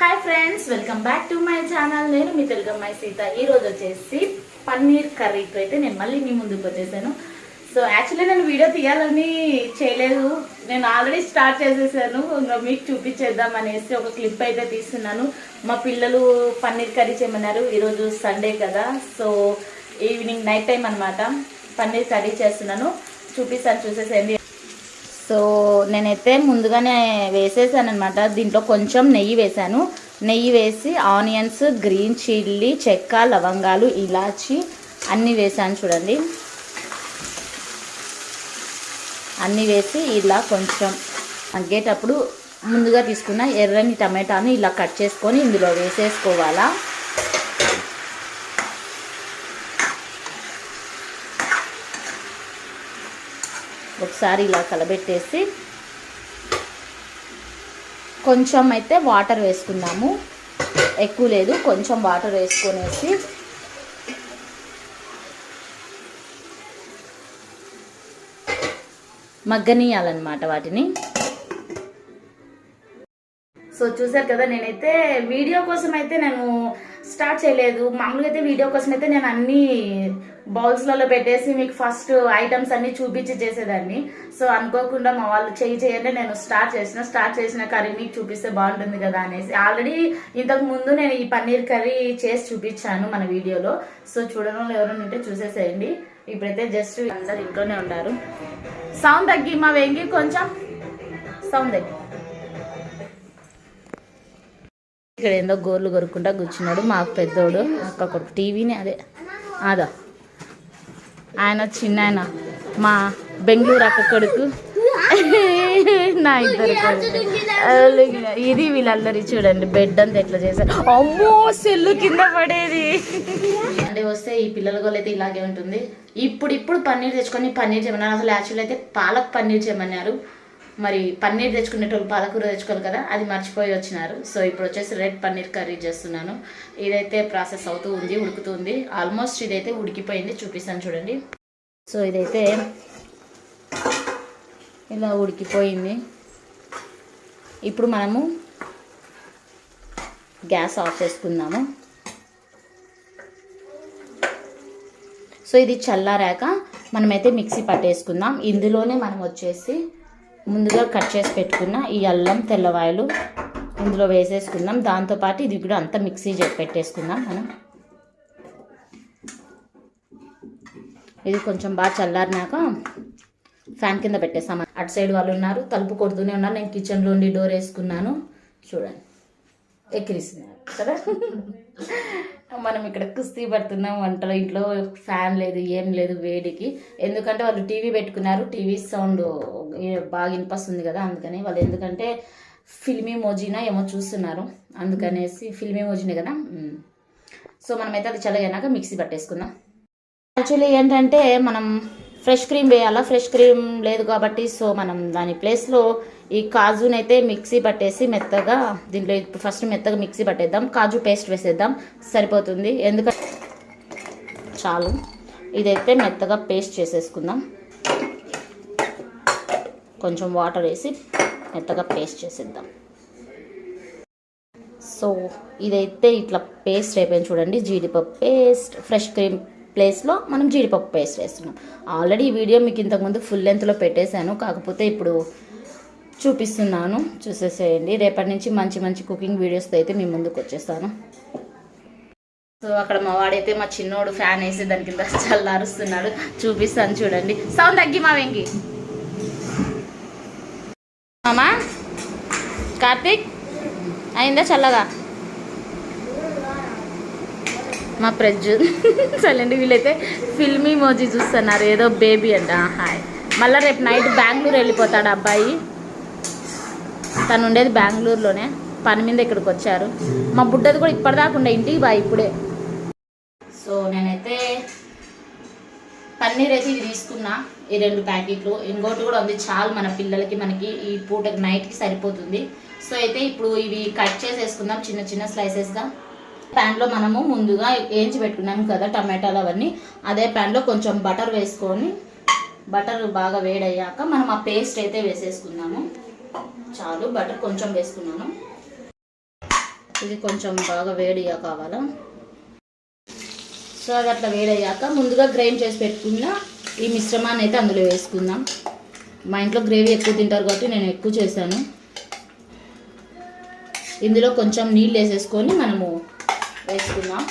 Hi friends welcome back to my channel నేను మీ తెలుగమ్మాయి సీత. ఈ రోజు వచ్చేసి పన్నీర్ కర్రీతో అయితే నేను మళ్ళీ మీ ముందుకు వచ్చేసాను. సో యాక్చువల్లీ నేను వీడియో తీయాలని చేయలేదు. నేను ఆల్రెడీ స్టార్ట్ చేసేసాను. ఇంకా మీకు చూపించేద్దాం అనేసి ఒక క్లిప్ అయితే తీస్తున్నాను. మా పిల్లలు పన్నీర్ కర్రీ చేయమన్నారు. ఈరోజు సండే కదా. సో ఈవినింగ్ నైట్ టైం అనమాట పన్నీర్ కర్రీ చేస్తున్నాను. చూపిస్తాను చూసేసేయండి. సో నేనైతే ముందుగానే వేసేసాను అనమాట దీంట్లో కొంచెం నెయ్యి వేసాను నెయ్యి వేసి ఆనియన్స్ గ్రీన్ చిల్లీ చెక్క లవంగాలు ఇలాచి అన్నీ వేసాను చూడండి. అన్నీ వేసి ఇలా కొంచెం అగ్గేటప్పుడు ముందుగా తీసుకున్న ఎర్రని టమాటాను ఇలా కట్ చేసుకొని ఇందులో వేసేసుకోవాలా. ఒకసారి ఇలా కలబెట్టేసి కొంచెం అయితే వాటర్ వేసుకుందాము. ఎక్కువ లేదు కొంచెం వాటర్ వేసుకొనేసి మగ్గనీయాలన్నమాట వాటిని. సో చూసారు కదా నేనైతే వీడియో కోసం అయితే నేను స్టార్ట్ చేయలేదు. మామూలుగా అయితే వీడియో కోసం అయితే నేను అన్నీ బౌల్స్లలో పెట్టేసి మీకు ఫస్ట్ ఐటమ్స్ అన్ని చూపించి చేసేదాన్ని. సో అనుకోకుండా మా వాళ్ళు చేయి చేయండి నేను స్టార్ట్ చేసిన స్టార్ట్ చేసిన కర్రీ మీకు చూపిస్తే బాగుంటుంది కదా అనేసి. ఆల్రెడీ ఇంతకు ముందు నేను ఈ పన్నీర్ కర్రీ చేసి చూపించాను మన వీడియోలో. సో చూడడం ఎవరైనా ఉంటే చూసేసేయండి. ఇప్పుడైతే జస్ట్ అందరు ఇంట్లోనే ఉన్నారు. సౌండ్ తగ్గి మా వెంగి కొంచెం సౌండ్ తగ్గి. ఇక్కడ ఏందో గోర్లు కొరుక్కుంటా కూర్చున్నాడు మా పెద్దోడు అక్క కొడుకు. టీవీని అదే. అదా ఆయన చిన్న ఆయన మా బెంగళూరు అక్క కొడుకు. నా ఇద్దరు ఇది వీళ్ళందరి చూడండి బెడ్ అంతా ఎట్లా చేశారు. అమ్మో సెల్లు కింద పడేది. అంటే వస్తే ఈ పిల్లల గోలు అయితే ఇలాగే ఉంటుంది. ఇప్పుడు ఇప్పుడు పన్నీర్ తెచ్చుకొని పన్నీర్ చేయమన్నారు. అసలు యాక్చువల్ అయితే పాలక్ పన్నీర్ చేయమన్నారు. మరి పన్నీర్ తెచ్చుకునేటోళ్ళు పాలకూర తెచ్చుకోవాలి కదా అది మర్చిపోయి వచ్చినారు. సో ఇప్పుడు వచ్చేసి రెడ్ పన్నీర్ కర్రీ చేస్తున్నాను. ఇదైతే ప్రాసెస్ అవుతూ ఉంది ఉడుకుతుంది. ఆల్మోస్ట్ ఇదైతే ఉడికిపోయింది చూపిస్తాను చూడండి. సో ఇదైతే ఇలా ఉడికిపోయింది. ఇప్పుడు మనము గ్యాస్ ఆఫ్ చేసుకుందాము. సో ఇది చల్లారాక మనమైతే మిక్సీ పట్టేసుకుందాం. ఇందులోనే మనం వచ్చేసి ముందుగా కట్ చేసి పెట్టుకున్న ఈ అల్లం తెల్లవాయలు ఇందులో వేసేసుకుందాం. దాంతోపాటు ఇది కూడా అంతా మిక్సీ చేసి పెట్టేసుకుందాం మనం. ఇది కొంచెం బాగా చల్లారినాక ఫ్యాన్ కింద పెట్టేస్తాం. అటు సైడ్ వాళ్ళు ఉన్నారు. తలుపు కొడుతూనే ఉన్నారు. నేను కిచెన్లో ఉండి డోర్ వేసుకున్నాను. చూడండి. ఎక్కిరిస్తున్నారు. కదా? మనం ఇక్కడ కుస్తీ పడుతున్నాం వంటలో ఇంట్లో ఫ్యాన్ లేదు ఏం లేదు వేడికి. ఎందుకంటే వాళ్ళు టీవీ పెట్టుకున్నారు టీవీ సౌండ్ బాగా వినిపిస్తుంది కదా అందుకని వాళ్ళు ఎందుకంటే ఫిల్మీ మోజీనా ఏమో చూస్తున్నారు. అందుకనేసి ఫిల్మీ మోజీనే కదా? సో మనమైతే అది చల్లగైనాక మిక్సీ పట్టేసుకుందాం. యాక్చువల్లీ ఏంటంటే మనం ఫ్రెష్ క్రీమ్ వేయాలా? ఫ్రెష్ క్రీమ్ లేదు కాబట్టి సో మనం దాని ప్లేస్లో ఈ కాజుని అయితే మిక్సీ పట్టేసి మెత్తగా దీంట్లో ఇప్పుడు ఫస్ట్ మెత్తగా మిక్సీ పట్టేద్దాం. కాజు పేస్ట్ వేసేద్దాం. సరిపోతుంది. ఎందుకంటే చాలు. ఇదైతే మెత్తగా పేస్ట్ చేసేసుకుందాం. కొంచెం వాటర్ వేసి మెత్తగా పేస్ట్ చేసేద్దాం. సో ఇదైతే ఇట్లా పేస్ట్ అయిపోయింది చూడండి. జీడిపప్పు పేస్ట్. ఫ్రెష్ క్రీమ్ ప్లేస్లో మనం జీడిపప్పు పేస్ట్ వేస్తున్నాం. ఆల్రెడీ ఈ వీడియో మీకు ఇంతకుముందు ఫుల్ లెంత్లో పెట్టేశాను. కాకపోతే ఇప్పుడు చూపిస్తున్నాను. చూసేసేయండి. రేపటి నుంచి మంచి మంచి కుకింగ్ వీడియోస్తో అయితే మీ ముందుకు వచ్చేస్తాను. సో అక్కడ మా వాడైతే మా చిన్నోడు ఫ్యాన్ వేసి దాని కింద చల్లారుస్తున్నాడు. చూపిస్తాను చూడండి. సౌండ్ తగ్గి మా వెంకి. మామా? కార్తీక్? అయిందా చల్లగా? మా ప్రజ్జు. చల్లండి వీళ్ళైతే ఫిల్మీ మోజీ చూస్తున్నారు. ఏదో బేబీ అంట. హాయ్. మళ్ళీ రేపు నైట్ బెంగళూరు వెళ్ళిపోతాడు అబ్బాయి. తను ఉండేది బెంగళూరులోనే. పని మీద ఇక్కడికి వచ్చారు. మా బుడ్డది కూడా ఇప్పటిదాకా ఉండే ఇంటికి బా ఇప్పుడే. సో నేనైతే పన్నీర్ అయితే ఇది తీసుకున్నా. ఈ రెండు ప్యాకెట్లు. ఇంకోటి కూడా ఉంది. చాలు మన పిల్లలకి మనకి ఈ పూటకి నైట్కి సరిపోతుంది. సో అయితే ఇప్పుడు ఇవి కట్ చేసేసుకుందాం. చిన్న చిన్న స్లైసెస్గా ప్యాన్లో మనము ముందుగా వేయించి పెట్టుకున్నాం కదా టమాటాలు అవన్నీ. అదే ప్యాన్లో కొంచెం బటర్ వేసుకొని బటర్ బాగా వేడయ్యాక మనం ఆ పేస్ట్ అయితే వేసేసుకుందాము. చాలు బటర్ కొంచెం వేసుకున్నాను. ఇది కొంచెం బాగా వేడిగా కావాలా? సో అది అట్లా వేడయ్యాక ముందుగా గ్రైండ్ చేసి పెట్టుకున్న ఈ మిశ్రమాన్ని అయితే అందులో వేసుకుందాం. మా ఇంట్లో గ్రేవీ ఎక్కువ తింటారు కాబట్టి నేను ఎక్కువ చేశాను. ఇందులో కొంచెం నీళ్ళు వేసేసుకొని మనము వేసుకుందాం.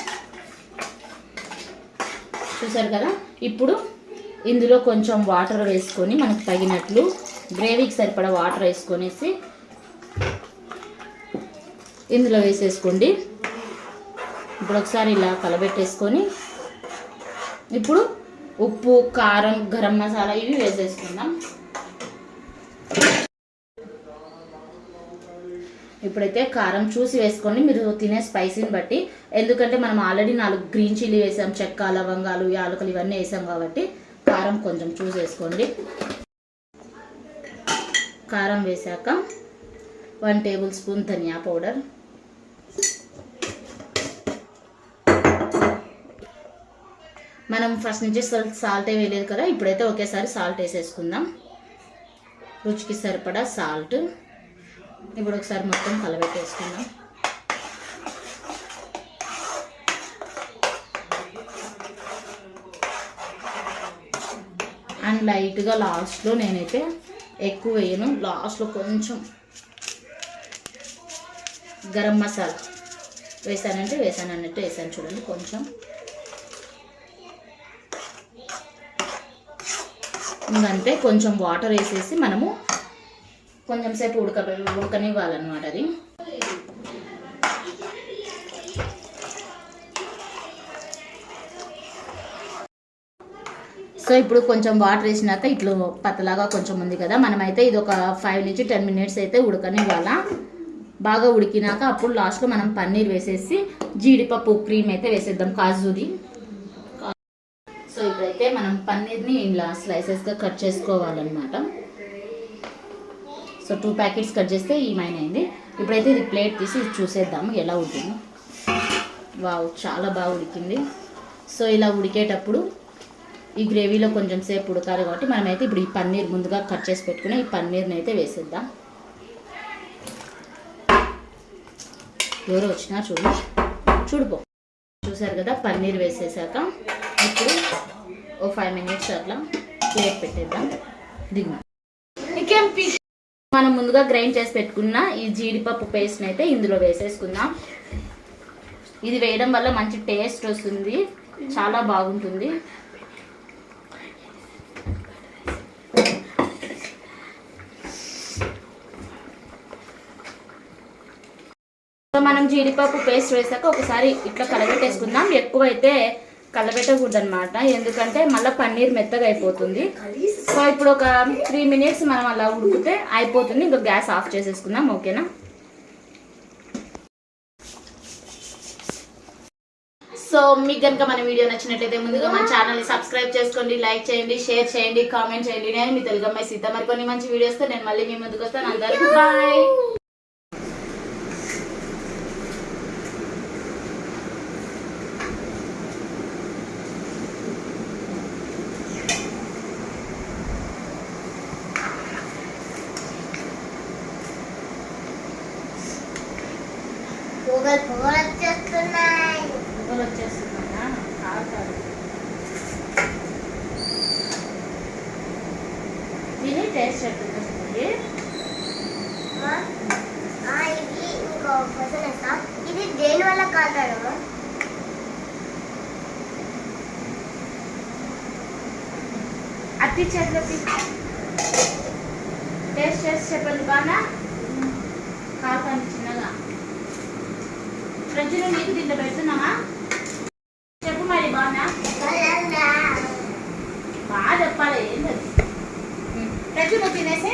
చూసారు కదా? ఇప్పుడు ఇందులో కొంచెం వాటర్ వేసుకొని మనకు తగినట్లు గ్రేవీకి సరిపడా వాటర్ వేసుకొనేసి ఇందులో వేసేసుకోండి. ఇప్పుడు ఒకసారి ఇలా కలబెట్టేసుకొని ఇప్పుడు ఉప్పు కారం గరం మసాలా ఇవి వేసేసుకుందాం. ఇప్పుడైతే కారం చూసి వేసుకోండి. మీరు తినే స్పైసీని బట్టి. ఎందుకంటే మనం ఆల్రెడీ నాలుగు గ్రీన్ చిల్లీ వేసాం చెక్క లవంగాలు యాలకులు ఇవన్నీ వేసాం కాబట్టి కారం కొంచెం చూసి వేసుకోండి కారం వేసాక వన్ టేబుల్ స్పూన్ ధనియా పౌడర్. మనం ఫస్ట్ నుంచి సాల్ట్ వేయలేదు కదా ఇప్పుడైతే ఒకేసారి సాల్ట్ వేసేసుకుందాం. రుచికి సరిపడా సాల్ట్. ఇప్పుడు ఒకసారి మొత్తం కలబెట్టేసుకుందాం. అండ్ లైట్గా లాస్ట్లో నేనైతే ఎక్కువ వేయను లాస్ట్లో కొంచెం గరం మసాలా వేసానంటే వేసాను అన్నట్టు వేసాను చూడండి కొంచెం. ఉందంటే కొంచెం వాటర్ వేసేసి మనము కొంచెం సేపు ఉడక ఉడకనివ్వాలన్నమాట అది. సో ఇప్పుడు కొంచెం వాటర్ వేసినాక ఇట్లా పతలాగా కొంచెం ఉంది కదా మనమైతే ఇది ఒక ఫైవ్ నుంచి టెన్ మినిట్స్ అయితే ఉడకనివ్వాలా. బాగా ఉడికినాక అప్పుడు లాస్ట్లో మనం పన్నీర్ వేసేసి జీడిపప్పు క్రీమ్ అయితే వేసేద్దాం కాజుది. సో ఇప్పుడైతే మనం పన్నీర్ని ఇలా స్లైసెస్గా కట్ చేసుకోవాలన్నమాట. సో టూ ప్యాకెట్స్ కట్ చేస్తే ఈ మైన్ అయింది ఇప్పుడైతే ఇది ప్లేట్ తీసి ఇది చూసేద్దాము ఎలా ఉడికింది. వావ్ చాలా బాగా ఉడికింది. సో ఇలా ఉడికేటప్పుడు ఈ గ్రేవీలో కొంచెం సేపు ఉడకాలి కాబట్టి మనమైతే ఇప్పుడు ఈ పన్నీర్ ముందుగా కట్ చేసి పెట్టుకుని ఈ పన్నీర్ని అయితే వేసేద్దాం. ఎవరు వచ్చినా చూడు. చూడుపో చూసారు కదా పన్నీర్ వేసేసాక ఇప్పుడు ఓ ఫైవ్ మినిట్స్ అట్లా ప్లేట్ పెట్టేద్దాం. దిగు మనం ముందుగా గ్రైండ్ చేసి పెట్టుకున్న ఈ జీడిపప్పు పేస్ట్ని అయితే ఇందులో వేసేసుకుందాం. ఇది వేయడం వల్ల మంచి టేస్ట్ వస్తుంది. చాలా బాగుంటుంది. మనం జీడిపప్పు పేస్ట్ వేసాక ఒకసారి ఇట్లా కలబెట్టేసుకుందాం. ఎక్కువ అయితే ఎందుకంటే మళ్ళీ పన్నీర్ మెత్తగా అయిపోతుంది. సో ఇప్పుడు ఒక త్రీ మినిట్స్ మనం అలా ఉడికితే అయిపోతుంది. ఇంకా గ్యాస్ ఆఫ్ చేసేసుకుందాం. ఓకేనా? సో మీకు కనుక మన వీడియో నచ్చినట్లయితే ముందుగా మన ఛానల్ని సబ్స్క్రైబ్ చేసుకోండి లైక్ చేయండి షేర్ చేయండి కామెంట్ చేయండి. నేను మీ తెలుగు అమ్మాయి సీత మరికొన్ని మంచి వీడియోస్తో నేను మళ్ళీ మీ ముందుకు వస్తాను. అందరికీ బాయ్ పొగలు పొగలు వచ్చేస్తున్నాయి ఎవరు వచ్చేస్తున్నాయా కాదు కాదు తిని టేస్ట్ ఇది ఇంకో క్వశ్చన్ వేస్తా. ఇది దేని వల్ల కాతాడు అతి చేతిలో టేస్ట్ చేసి చెప్పండి బాగా. కాదు చిన్నగా. ఫ్రిడ్జ్లో నీకు దీంట్లో పెడుతున్నామా કેટલી બધી રહેશે